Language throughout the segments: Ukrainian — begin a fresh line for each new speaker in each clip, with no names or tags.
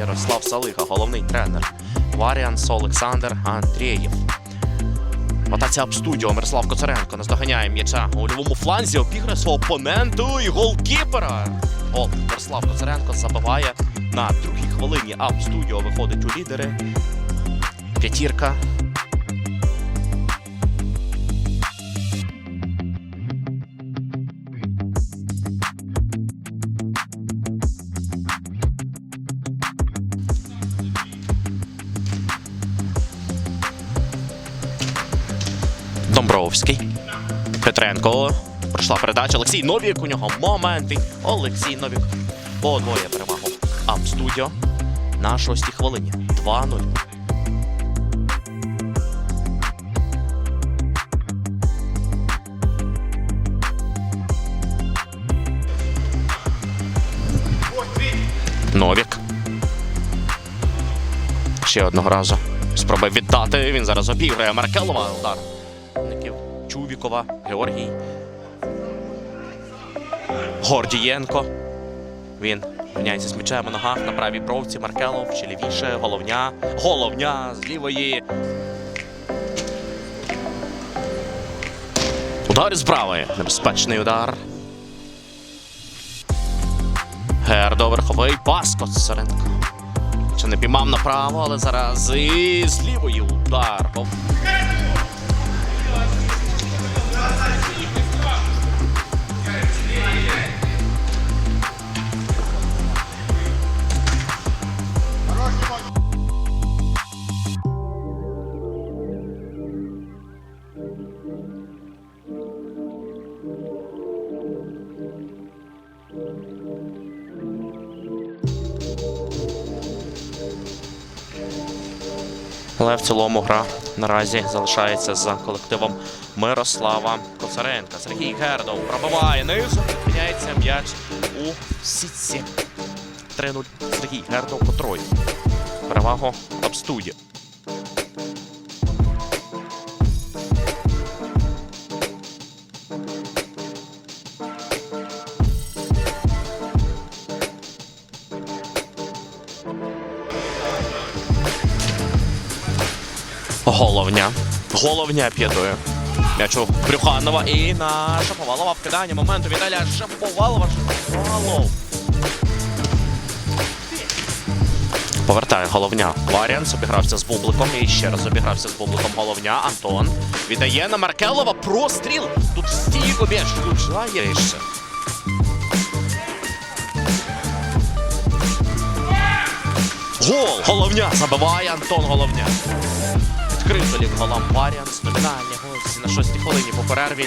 Мирослав Салига, головний тренер. Варіанс Олександр Андрієв. Ротація Апстудіо Мирослав Коцаренко наздоганяє м'яча у лівому фланзі, обіграє свого опоненту і голкіпера. Гол Мирослав Коцаренко забиває на другій хвилині. Апстудіо виходить у лідери. П'ятірка. Домбровський. Петренко. Пройшла передача. Олексій Новік. У нього моменти. Олексій Новік. Подвоє перевагу. Амстудіо на шостій хвилині. 2-0. Новік. Ще одного разу. Спробує віддати. Він зараз обіграє Маркелова. Удар. Чувікова, Георгій. Гордієнко. Він міняється з м'ячем у ногах на правій бровці. Маркелов ще лівіше. Головня. Головня з лівої. Удар із правої. Небезпечний удар. Гердо верховий пас Коцаренко. Чи не піймав направо, але зараз і з лівої удар. Але в цілому гра наразі залишається за колективом Мирослава Коцаренка. Сергій Гердов пробиває низу. Міняється м'яч у сітці. 3-0. Сергій Гердов потроє. Перевагу Абстуді. Головня. Головня п'ятою. М'яч у Брюханова і на Шаповалова вкидання моменту Віталія Шаповалова. Шаповалов. Повертає головня. Варіанс обігрався з бубликом і ще раз обігрався з бубликом головня. Антон віддає на Маркелова простріл. Тут стійко м'яч влучаєшся. Гол! Головня забиває Антон Головня. Відкрито лік голам Варіанс. Номінальні гості на шостій хвилині по перерві.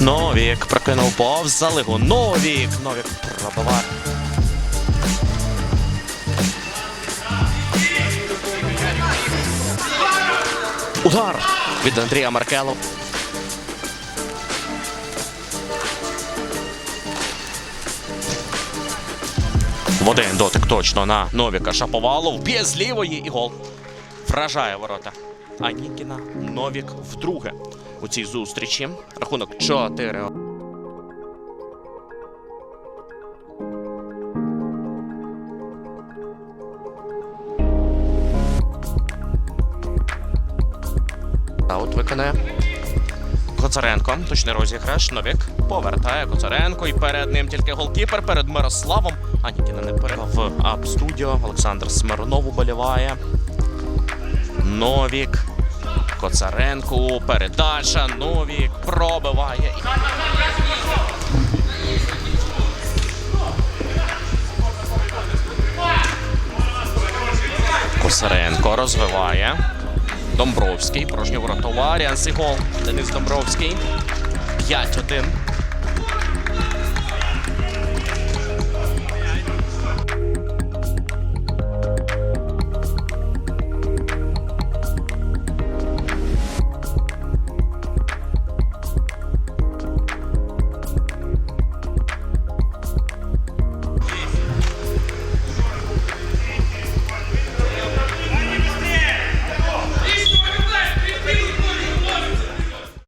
Новік прокинув повз залигу. Новік! Новік пробиває. Удар від Андрія Маркелов. В один дотик точно на Новіка Шаповалов. Б'є лівої і гол. Вражає ворота. Анікіна Новік вдруге у цій зустрічі. Рахунок 4. Аут виконає Коцаренко. Точний розіграш. Новік повертає Коцаренко. І перед ним тільки голкіпер перед Мирославом. Анікіна не перед в Ап-студіо. Олександр Смирнов уболіває. Новік. Коцаренко. Передача. Новік пробиває. Косаренко розвиває. Домбровський. Порожньо ворота Варіанс і. Денис Домбровський. 5-1.